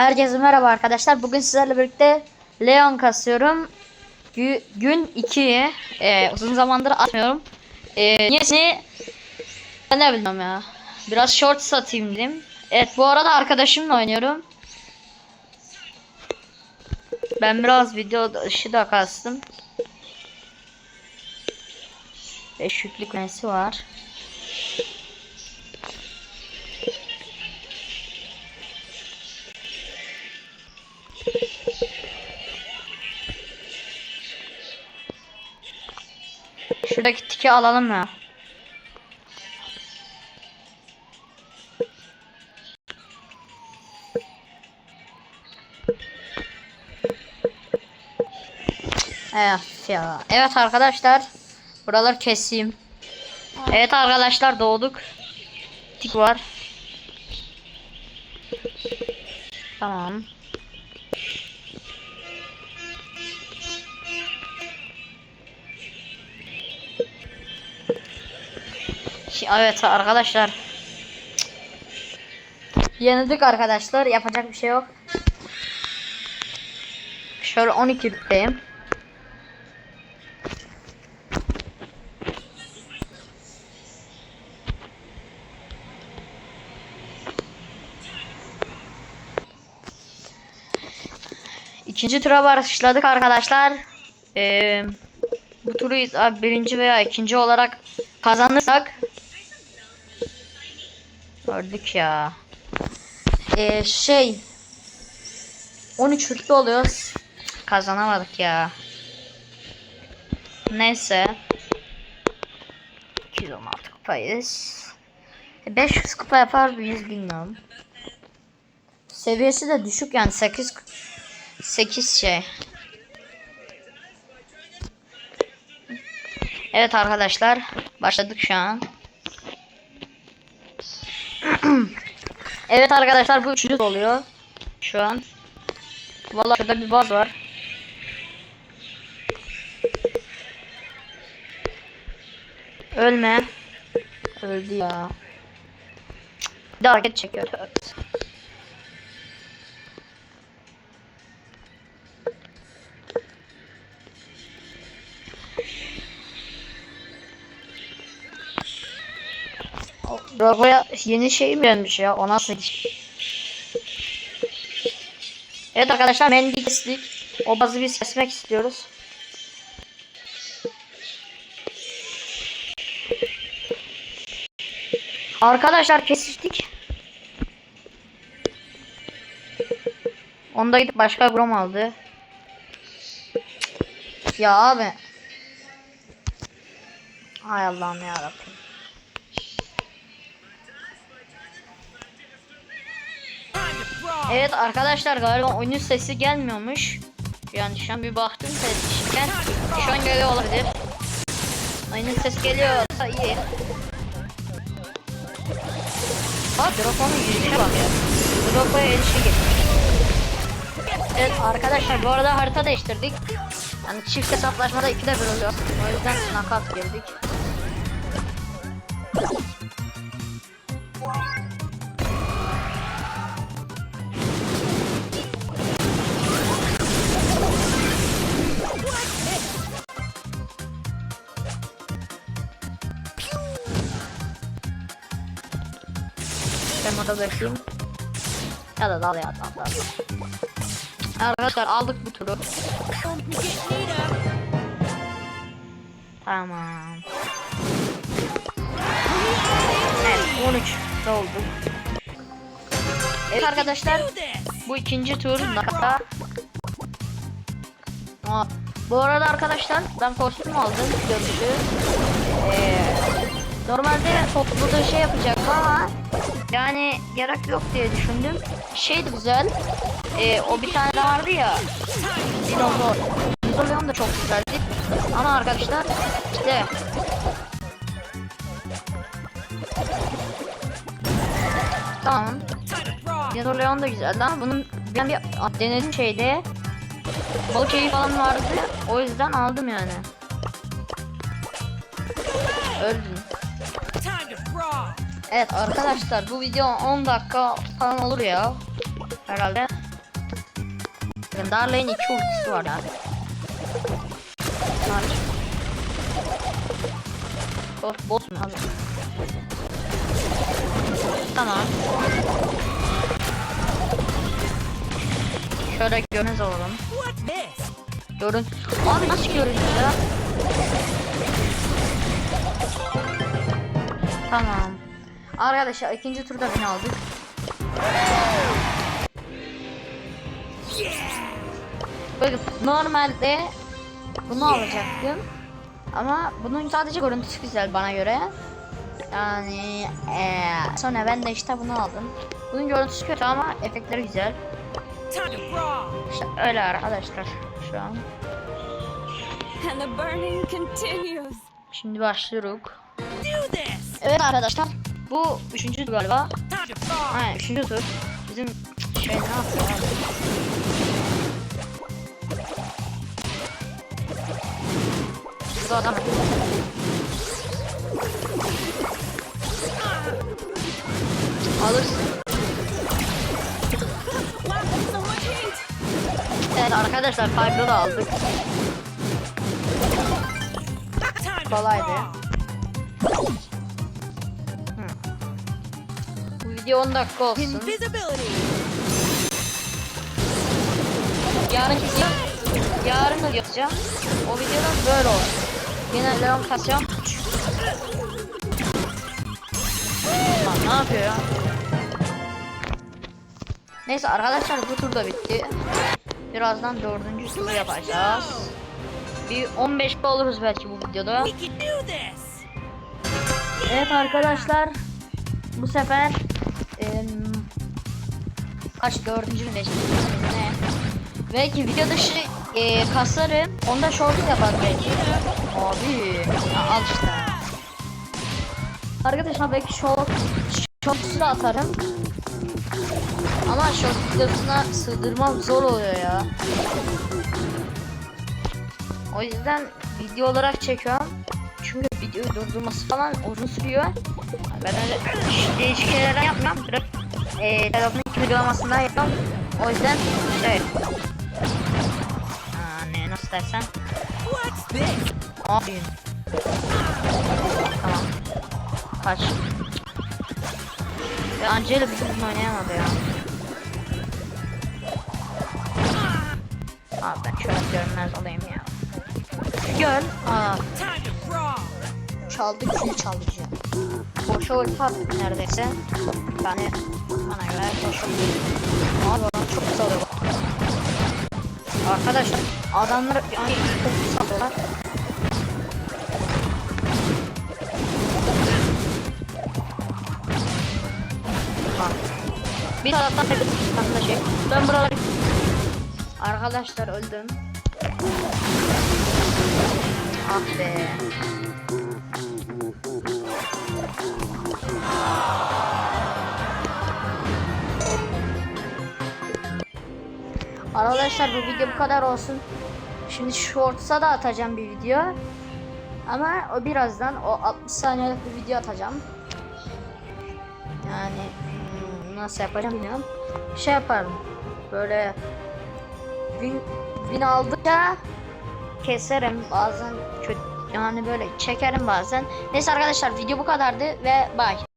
Herkese merhaba arkadaşlar. Bugün sizlerle birlikte Leon kasıyorum. Gü- gün 2'yi e, uzun zamandır atmıyorum. E, niyesini ben ne bilmiyorum ya. Biraz short satayım dedim. Evet bu arada arkadaşımla oynuyorum. Ben biraz video dışı da kastım. 5 yüklük mensi var. Şuradaki tiki alalım ya. Evet ya. Evet arkadaşlar. Buraları keseyim. Evet arkadaşlar doğduk. Tik var. Tamam. Evet arkadaşlar. Yenildik arkadaşlar. Yapacak bir şey yok. Şöyle 12 rütbeyim. İkinci tura başladık arkadaşlar. Ee, bu turu birinci veya ikinci olarak kazanırsak Gördük ya. Ee, şey 13 rütbe oluyoruz. Kazanamadık ya. Neyse. 216 kupayız. E, 500 kupa yapar mıyız bilmiyorum. Seviyesi de düşük yani 8 8 şey. Evet arkadaşlar başladık şu an. evet arkadaşlar bu üçüncü oluyor. Şu an. Vallahi şurada bir baz var. Ölme. Öldü ya. Bir de hareket çekiyor. Evet. Arabaya yeni şey mi gelmiş ya? O nasıl iş? Evet arkadaşlar mendi kestik. O bazı biz kesmek istiyoruz. Arkadaşlar kesiştik. Onda gidip başka grom aldı. Ya abi. Hay Allah'ım ya Rabbim. Evet arkadaşlar galiba oyunun sesi gelmiyormuş. Yani şu an bir baktım sesişken şu an geliyor olabilir. Oyunun ses geliyorsa iyi. Bak Drogo'nun yürüyüşe bak ya. Drogo'ya erişi. Evet arkadaşlar bu arada harita değiştirdik. Yani çift hesaplaşmada ikide bir oluyor. O yüzden nakat girdik. Orada bekleyeyim. Ya da dal ya dal dal. Arkadaşlar aldık bu turu. Tamam. Evet 13 oldu. Evet arkadaşlar bu ikinci tur nakata. Aa, bu arada arkadaşlar ben kostüm aldım görüşü. Ee, normalde toplu şey yapacaktım ama yani gerek yok diye düşündüm. Şey de güzel. Ee, o bir tane vardı ya. Dinozor. Dinozor da çok güzeldi. Ama arkadaşlar işte Tamam. Dinozor Leon da güzeldi ama bunun ben bir denedim şeyde balık şeyi falan vardı. O yüzden aldım yani. Öldüm. Evet arkadaşlar bu video 10 dakika falan olur ya. Herhalde. Bakın Darlay'ın iki ultisi var abi. Darlay. Oh, bot mu abi? Tamam. Şöyle görünüz this? Görün. Abi nasıl görünüyor ya? Tamam. Arkadaşlar ikinci turda bin aldık. Bakın normalde bunu alacaktım. Ama bunun sadece görüntüsü güzel bana göre. Yani eee, sonra ben de işte bunu aldım. Bunun görüntüsü kötü ama efektleri güzel. İşte öyle arkadaşlar şu an. Şimdi başlıyoruz. Evet arkadaşlar bu üçüncü tur galiba. Aynen üçüncü tur. Bizim şey ne yapıyor abi? Şurada adam. Alırsın. Evet arkadaşlar Fiber'ı da aldık. Kolaydı. Video 10 dakika olsun. Yarın yarın da yapacağım. O videoda böyle olsun. Yine Leon kasacağım. Lan ne yapıyor ya? Neyse arkadaşlar bu tur da bitti. Birazdan dördüncü turu yapacağız. Bir 15 oluruz belki bu videoda. Evet arkadaşlar bu sefer em, kaç dördüncü mü beşinci ne? Belki video dışı e, kasarım. Onda short yaparım belki. Abi ya al işte. Arkadaşlar belki short shorts'u da atarım. Ama short videosuna sığdırmam zor oluyor ya. O yüzden video olarak çekiyorum. Çünkü video durdurması falan uzun sürüyor. Ben öyle değişik şeyler yapmam. Direkt e, telefonun uygulamasından yapıyorum. O yüzden evet. Aa, ne nasıl dersen. Abi. Tamam. Kaç. Ya Angela gün oynayamadı ya. Abi ben şöyle görünmez olayım ya. Gör. Aa, Time to brawl. çaldı kili çaldı ya. Boşa ulti attı neredeyse. Yani bana göre boşa Abi adam çok kısa oluyor. Arkadaşlar adamlar yani çok. Bak. Bir taraftan taraftan şey. Ben buraları Arkadaşlar öldüm. Ah be. Arkadaşlar bu video bu kadar olsun. Şimdi shorts'a da atacağım bir video. Ama o birazdan o 60 saniyelik bir video atacağım. Yani hmm, nasıl yapacağım bilmiyorum. Şey yaparım. Böyle win, win aldıkça keserim bazen kötü yani böyle çekerim bazen. Neyse arkadaşlar video bu kadardı ve bye.